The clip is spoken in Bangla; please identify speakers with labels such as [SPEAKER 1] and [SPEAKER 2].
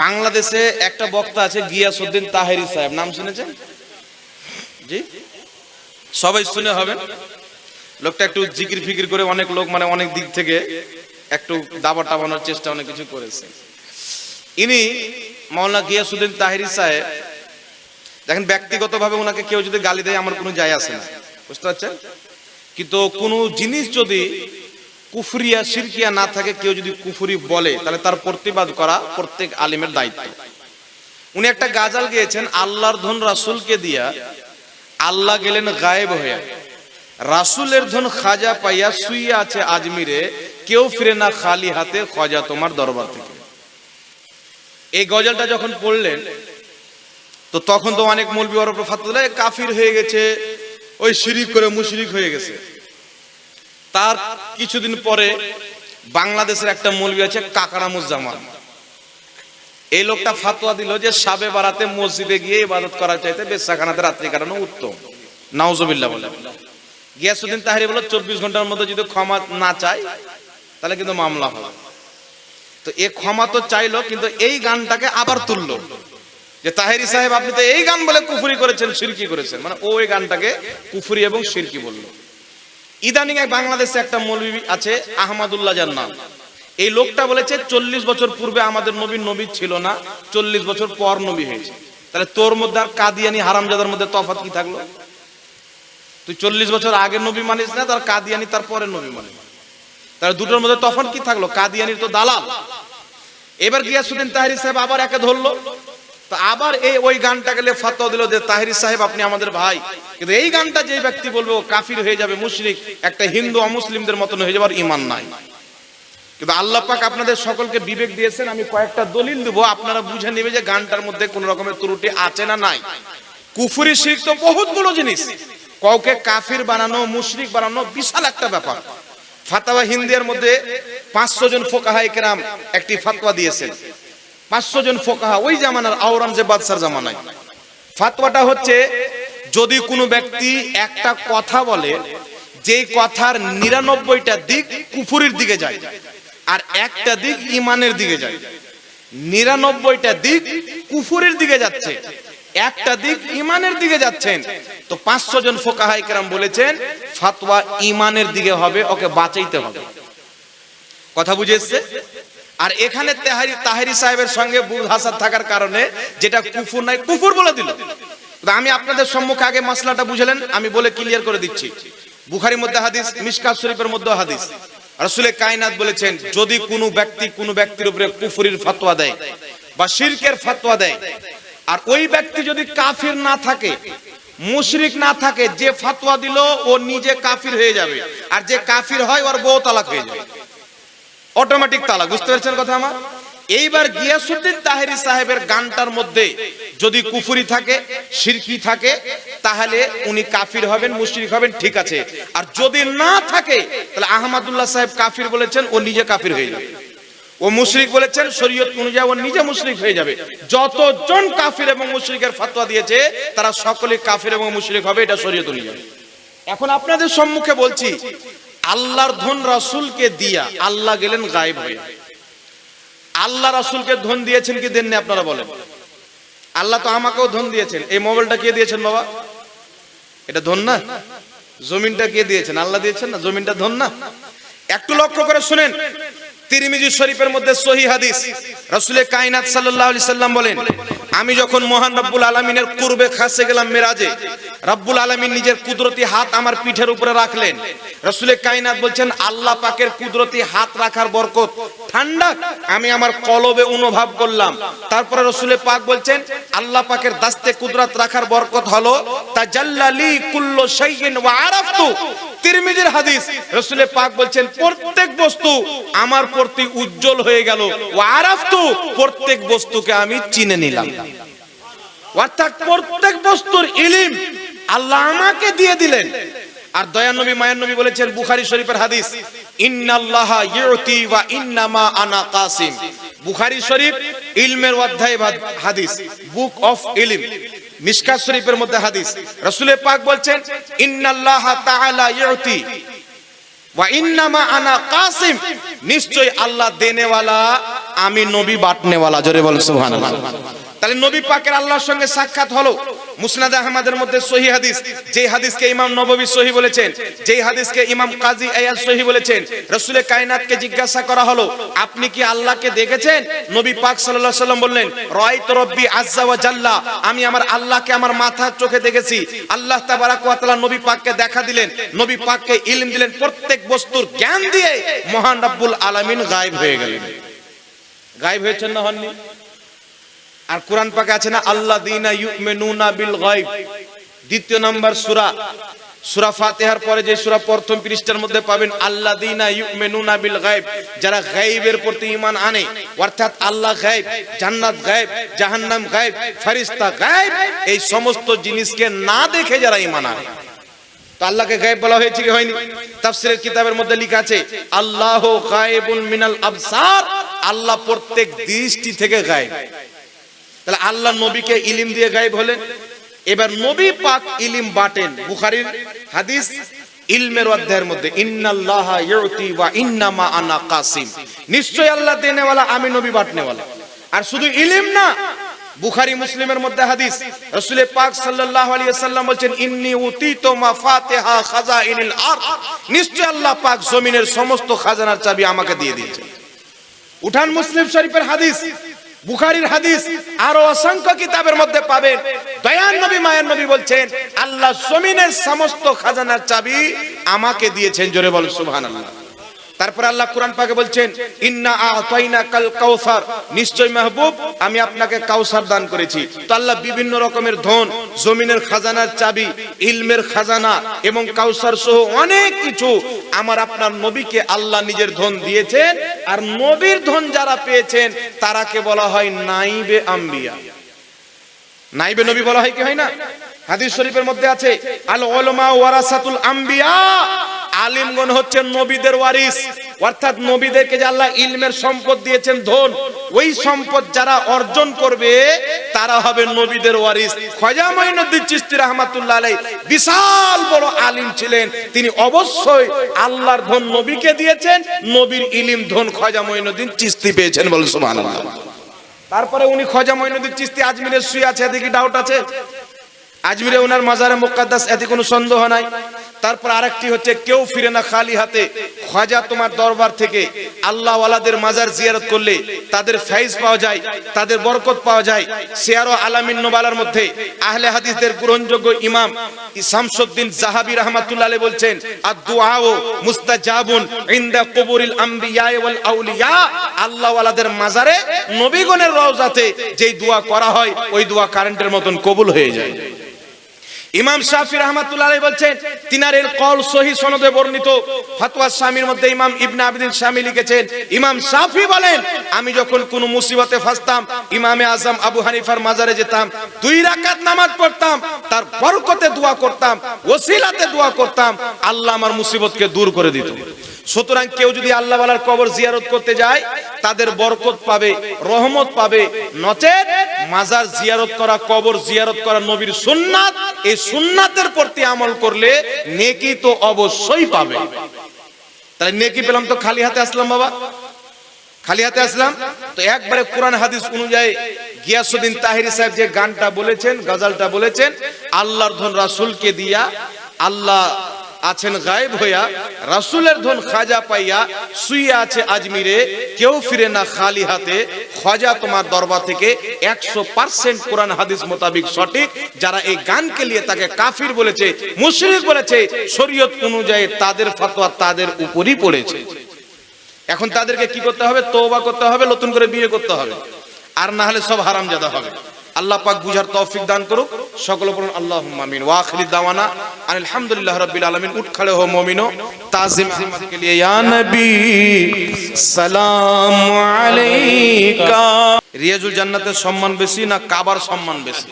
[SPEAKER 1] বাংলাদেশে একটা বক্তা আছে গিয়াসুদ্দিন তাহেরি সাহেব। নাম শুনেছেন? জি? সবাই শুনে হবেন লোকটা একটু জিকির ফিকির করে অনেক লোক মানে অনেক দিক থেকে একটু দাবা টাবানোর চেষ্টা অনেক কিছু করেছে। ইনি মাওলানা গিয়াসউদ্দিন তাহেরি সাহেব, দেখেন ব্যক্তিগতভাবে ওনাকে কেউ যদি গালি দেয়, আমার কোনো যায় আসে না। বুঝতে পারছেন? কিন্তু কোনো জিনিস যদি কুফরিয়া শিরকিয়া না থাকে, কেউ যদি কুফুরি বলে, তাহলে তার প্রতিবাদ করা প্রত্যেক আলিমের দায়িত্ব। উনি একটা গাজাল গিয়েছেন, আল্লাহর ধন রাসূলকে দিয়া, আল্লাহ গেলেন গায়েব হয়ে রাসূলের ধন খাজা পাইয়া শুইয়া আছে আজমিরে, কেউ ফিরে না খালি হাতে খাজা তোমার দরবার থেকে। এই গজলটা যখন পড়লেন, তো তখন তো অনেক মৌলবি ওর উপর কাফির হয়ে গেছে, ওই শিরিক করে মুশরিক হয়ে গেছে। তার কিছুদিন পরে বাংলাদেশের একটা মৌলবি আছে কাকারামুজ্জামান। এই লোকটা ফাতোয়া দিল যে সাবে বাড়াতে মসজিদে গিয়ে ইবাদত করার চাইতে বেশাখানাতে রাত্রি কাটানো উত্তম। নাউজুবিল্লাহ বলে। গিয়াসুদ্দিন তাহারি বলে চব্বিশ ঘণ্টার মধ্যে যদি ক্ষমা না চাই তাহলে কিন্তু মামলা হবে। তো এ ক্ষমা তো চাইলো, কিন্তু এই গানটাকে আবার তুললো। যে তাহেরি সাহেব, আপনি তো এই গান বলে কুফুরি করেছেন শিরকি করেছেন। মানে ও এই গানটাকে কুফুরি এবং শিরকি বলল। ইদানিং এক বাংলাদেশে একটা মৌলবি আছে, আহমদুল্লাহ যার নাম। এই লোকটা বলেছে, চল্লিশ বছর পূর্বে আমাদের নবী নবী ছিল না, চল্লিশ বছর পর নবী হয়েছে। তাহলে তোর মধ্যে আর কাদিয়ানি হারামজাদার মধ্যে তফাৎ কি থাকল? তুই চল্লিশ বছর আগের নবী মানিস না, তার কাদিয়ানি তার পরের নবী মানিস। তাহলে দুটোর মধ্যে তফাৎ কি থাকল? কাদিয়ানির তো দালাল। এবার গিয়াসুদ্দিন তাহিরি সাহেব আবার একে ধরলো। আবার এই ওই গানটা গেলে ফাতোয়া দিল যে, তাহিরি সাহেব, আপনি আমাদের ভাই। কিন্তু এই গানটা যে ব্যক্তি বলবে কাফির হয়ে যাবে, মুশরিক, একটা হিন্দু অমুসলিমদের মতন হয়ে যাবার ইমান নাই। কিন্তু আল্লাহ পাক আপনাদের সকলকে বিবেক দিয়েছেন, আমি কয়েকটা দলিল দেবো, আপনারা বুঝে নেবে যে গানটার মধ্যে কোন রকমের ত্রুটি আছে না নাই। কুফুরি শিখ তো বহুত বড় জিনিস। কাউকে কাফির বানানো, মুশরিক বানানো বিশাল একটা ব্যাপার। ফাতাওয়া হিন্দিয়ার মধ্যে পাঁচশো জন ফোকাহাই কেরাম একটি ফাতোয়া দিয়েছেন। পাঁচশো জন ফোকাহা, ওই জামানার আওরঙ্গজেব বাদশার জামানায়। ফাতোয়াটা হচ্ছে, যদি কোনো ব্যক্তি একটা কথা বলে, যেই কথার নিরানব্বইটা দিক কুফুরির দিকে যায়, আর একটা দিক ইমানের দিকে যায়। নিরানব্বইটা দিক কুফুরির দিকে যাচ্ছে, একটা দিক ইমানের দিকে যাচ্ছেন। তো পাঁচশো জন ফোকাহাই কেরাম বলেছেন ফাতোয়া ইমানের দিকে হবে, ওকে বাঁচাইতে হবে। কথা বুঝে এসছে? আর এখানে তেহারি তাহারি সাহেবের সঙ্গে বুধ হাসাদ থাকার কারণে যেটা কুফুর নাই, কুফুর বলে দিল। আমি আপনাদের সম্মুখে আগে মশলাটা বুঝলেন, আমি বলে ক্লিয়ার করে দিচ্ছি। বুখারির মধ্যে হাদিস মিশকাত শরীফের মধ্যে হাদিস। রাসূলে কায়নাত বলেছেন, যদি কোনো ব্যক্তি কোনো ব্যক্তির উপরে কুফরির ফতোয়া দেয় বা শিরকের ফতোয়া দেয়, আর ওই ব্যক্তি যদি কাফির না থাকে, মুশরিক না থাকে, যে ফতোয়া দিল, ও নিজে কাফির হয়ে যাবে। আর যে কাফির হয়, ওর বউ তালাক হয়ে যাবে। অটোমেটিক তালাক বুঝতে পারছেন কথা আমার? এইবার গিয়াসুদ্দিন তাহেরি সাহেবের গানটার মধ্যে যদি কুফুরি থাকে শিরকি থাকে, তাহলে উনি কাফির হবেন, মুশরিক হবেন, ঠিক আছে। আর যদি না থাকে, তাহলে আহমদুল্লাহ সাহেব কাফির বলেছেন, ও নিজে কাফির হয়ে যাবে। ও মুশরিক বলেছেন, শরীয়ত অনুযায়ী ও নিজে মুশরিক হয়ে যাবে। যতজন কাফির এবং মুশরিকের ফতোয়া দিয়েছে, তারা সকলে কাফির এবং মুশরিক হবে, এটা শরীয়ত অনুযায়ী। এখন আপনাদের সম্মুখে বলছি আল্লাহর ধন রাসুলকে দিয়া আল্লাহ গেলেন গায়েব হয়ে। আল্লাহ রাসুলকে ধন দিয়েছেন কি দেননি আপনারা বলেন? আল্লাহ তো আমাকেও ধন দিয়েছেন। এই মোবাইলটা কে দিয়েছেন বাবা? এটা ধন না? জমিনটা কে দিয়েছেন? আল্লাহ দিয়েছেন না? জমিনটা ধন না? একটু লক্ষ্য করে শুনেন। তিরমিজি শরীফের মধ্যে সহি হাদিস। রাসূলে কায়নাত আলাইহি সাল্লাম বলেন, আমি যখন মহান রব্বুল আলামিনের কুরবে খাসে গেলাম মিরাজে, রব্বুল আলামিন নিজের কুদরতি হাত আমার পিঠের উপরে রাখলেন। রাসূলে কায়নাত বলছেন, আল্লাহ পাকের কুদরতি হাত রাখার বরকত, ঠান্ডা, আমি আমার কলবে অনুভব করলাম। তারপরে রসুলে পাক বলছেন, আল্লাহ পাকের দাস্তে কুদরত রাখার বরকত হলো, তাজাল্লালি কুল্লু শাইইন ওয়া আরাফতু। তিরমিজির হাদিস রসুলে পাক বলছেন, প্রত্যেক বস্তু আমার প্রতি উজ্জ্বল হয়ে গেল। ও প্রত্যেক বস্তুকে আমি চিনে নিলাম। অর্থাৎ প্রত্যেক বস্তুর ইলিম আল্লাহ আমাকে দিয়ে দিলেন। আর দয়ান নবী মায়ান নবী বলেছেন বুখারী শরীফের হাদিস, ইন্নাল্লাহা ইউতি ওয়া ইন্নামা আনা কাসিম। বুখারী শরীফ, ইলমের অধ্যায় হাদিস, বুক অফ ইলম। মিশকাত শরীফের মধ্যে হাদিস। রাসূল পাক বলছেন, ইন্নাল্লাহা তাআলা ইউতি ওয়া ইন্নামা আনা কাসিম। নিশ্চয় আল্লাহ দেনেওয়ালা, আমি নবী বাটনেওয়ালা। জোরে বল সুবহানাল্লাহ। তাহলে নবী পাকের আল্লাহর সঙ্গে সাক্ষাৎ হলো। মুসনাদ আহমদের মধ্যে সহি হাদিস যে হাদিসকে ইমাম নববী সহি বলেছেন, যেই হাদিসকে ইমাম কাজী আয়াজ সহি বলেছেন, রসুলের কায়নাতকে জিজ্ঞাসা করা হলো, আপনি কি আল্লাহকে দেখেছেন? নবী পাক সাল্লাল্লাহু আলাইহি সাল্লাম বললেন, রাআইতু রব্বি আজ্জা ওয়া জাল্লা, আমি আমার আল্লাহকে আমার মাথার চোখে দেখেছি। আল্লাহ তাবারাক ওয়া তাআলা নবী পাককে দেখা দিলেন, নবী পাককে ইলম দিলেন, প্রত্যেক বস্তুর জ্ঞান দিয়ে মহান রব্বুল আলামিন গায়েব হয়ে গেলেন। গায়েব হয়েছেন না হননি? আর কোরআন পাকে আছে না আল্লাহ দিনা ইউমিনুনা বিল গায়ব। দ্বিতীয় নাম্বার সূরা। সূরা ফাতিহার পরে যে সূরা প্রথম পৃষ্ঠার মধ্যে পাবেন আল্লাহ দিনা ইউমিনুনা বিল গায়ব। যারা গায়বের প্রতি ঈমান আনে, অর্থাৎ আল্লাহ গায়ব, জান্নাত গায়ব, জাহান্নাম গায়ব, ফেরেশতা গায়ব, এই সমস্ত জিনিসকে না দেখে যারা ঈমান আনে। তো আল্লাহকে গায়েব বলা হয়েছে কি হয়নি? তাফসীরের কিতাবের মধ্যে লেখা আছে, আল্লাহ গায়েবুন মিনাল আবসার, আল্লাহ প্রত্যেক দৃষ্টি থেকে গায়েব। তাহলে আল্লাহ নবীকে ইলিম দিয়ে গায়েব হলেন। এবার নবী পাক ইলিম বাটেন বুখারীর হাদিস ইলমের অধ্যায়ের মধ্যে, ইন্নাল্লাহ ইউতি ওয়া ইন্নামা আনা কাসিম। নিশ্চয় আল্লাহ দেনেওয়ালা, আমি নবী বাটনেওয়ালা। আর শুধু ইলিম না, বুখারী মুসলিমের মধ্যে হাদিস, রাসূল পাক সাল্লাল্লাহু আলাইহি ওয়াসাল্লাম বলেন ইন্নী উতিতু মাফাতিহা খাজাইনিল আরদ। নিশ্চয় আল্লাহ পাক জমিনের সমস্ত খাজানার চাবি আমাকে দিয়ে দিয়েছেন। উঠান মুসলিম শরীফের হাদিস বুখারীর হাদিস আরও অসংখ্য কিতাবের মধ্যে পাবেন। দয়ান নবী, মায়ান নবী বলছেন, আল্লাহ জমিনের সমস্ত খাজানার চাবি আমাকে দিয়েছেন, জোরে বল সুবহানাল্লাহ। তারপর আল্লাহ কোরআন পাকে বলছেন, ইন্না আতাইনা কাল কাউসার। নিশ্চয় মাহবুব, আমি আপনাকে কাউসার দান করেছি। তো আল্লাহ বিভিন্ন রকমের ধন, জমিনের খাজানার চাবি, ইলমের খাজানা এবং কাউসার সহ অনেক কিছু আমার আপনার নবীকে আল্লাহ নিজের ধন দিয়েছেন। আর নবীর ধন যারা পেয়েছেন, তারাকে বলা হয় নাইবে আম্বিয়া। নাইবে নবী বলা হয় কি, হয় না? হাদিস শরীফের মধ্যে আছে, আল উলামা ওয়ারাসাতুল আম্বিয়া। আলিমগণ হচ্ছেন নবীদের ওয়ারিস। অর্থাৎ নবীদেরকে যে আল্লাহ ইলমের সম্পদ দিয়েছেন, ধন, ওই সম্পদ যারা অর্জন করবে, তারা হবে নবীদের ওয়ারিস। খজা মাইনুদ্দিন চিশতি রাহমাতুল্লাহ আলাইহি বিশাল বড় আলিম ছিলেন। তিনি অবশ্যই আল্লাহর ধন নবীকে দিয়েছেন, নবীর ইলিম ধন খজা মাইনুদ্দিন চিশতি পেয়েছেন বল সুবহানাল্লাহ। তারপরে উনি খজা মঈনুদ্দিন চিস্তি আজমিরে শুয়ে আছে, এদিকে ডাউট আছে? আজমিরে উনার মাজারে মুকাদ্দাস এদিকে কোনো সন্দেহ নাই। তারপর আরেকটি হচ্ছে, কেউ ফিরে না খালি হাতে। খাজা তোমার দরবার থেকে আল্লাহ ওয়ালাদের মাজার জিয়ারত করলে তাদের ফাইজ পাওয়া যায়, তাদের বরকত পাওয়া যায়। সিয়ারো আলামিন নোবালার মধ্যে আহলে হাদিসদের গ্রহণযোগ্য ইমাম শামসুদ্দিন জাহাবি রাহমাতুল্লাহ আলাইহি বলছেন আর দুআও মুস্তাজাবুন ইনদা কুবুরিল আম্বিয়া ওয়াল আউলিয়া। আল্লাহ ওয়ালাদের মাজারে নবীগণের রওজাতে যেই দোয়া করা হয়, ওই দোয়া কারেন্টের মতন কবুল হয়ে যায়। ইমাম শাফি রহমাতুল্লাহ বলছেন, তিনারের কল সহি সনদে বর্ণিত। ফতোয়া শামির মধ্যে ইমাম ইবনে আবিদিন শামি লিখেছেন, ইমাম শাফি বলেন, আমি যখন কোন মুসিবতে ফাসতাম, ইমামে আজম আবু হানিফার মাজারে যেতাম, দুই রাকাত নামাজ পড়তাম, তার বরকতে দোয়া করতাম, ওসিলাতে দোয়া করতাম, আল্লাহ আমার মুসিবতকে দূর করে দিত। সুতরাং কেউ যদি আল্লাহ কবর জিয়ারত করতে যায়, তাদের বরকত পাবে, রহমত পাবে, নচেত মাজার জিয়ারত করা, কবর জিয়ারত করা নবীর সুন্নাত, এই সুন্নাতের প্রতি আমল করলে নেকি তো অবশ্যই পাবে। তাহলে নেকি পেলাম তো খালি হাতে আসলাম বাবা। খালি হাতে আসলাম? তো একবারে কোরআন হাদিস অনুযায়ী গিয়াসুদ্দিন তাহিরি সাহেব যে গানটা বলেছেন, গজালটা বলেছেন, আল্লাহর ধন রাসুলকে দিয়া আল্লাহ আছেন গায়েব হইয়া, রাসূলের ধন খাজা পাইয়া শুয়ে আছে আজমিরে, কেউ ফিরে না খালি হাতে। খাজা তোমার দরবার থেকে একশো পার্সেন্ট কোরআন হাদিস মোতাবিক সঠিক, যারা এই গানকে নিয়ে তাকে কাফির বলেছে, মুশরিক বলেছে, শরীয়ত অনুযায়ী তাদের ফতোয়া তাদের উপরই পড়েছে। এখন তাদেরকে কি করতে হবে? তওবা করতে হবে, নতুন করে বিয়ে করতে হবে। আর না হলে সব হারামজাদা হবে। আল্লাহ পাক বুঝার তৌফিক দান করুক। সকল পড়ুন আল্লাহ মামিন ওয়াখির দাওয়ানা আলহামদুলিল্লাহ রাব্বিল আলামিন। উঠ খড়ে হো মুমিনো। তাজিম কে লিয়ে, ইয়া নবী, সালাম আলাইকা। রিয়াজুল জান্নাতের সম্মান বেশি না কাবার সম্মান বেশি?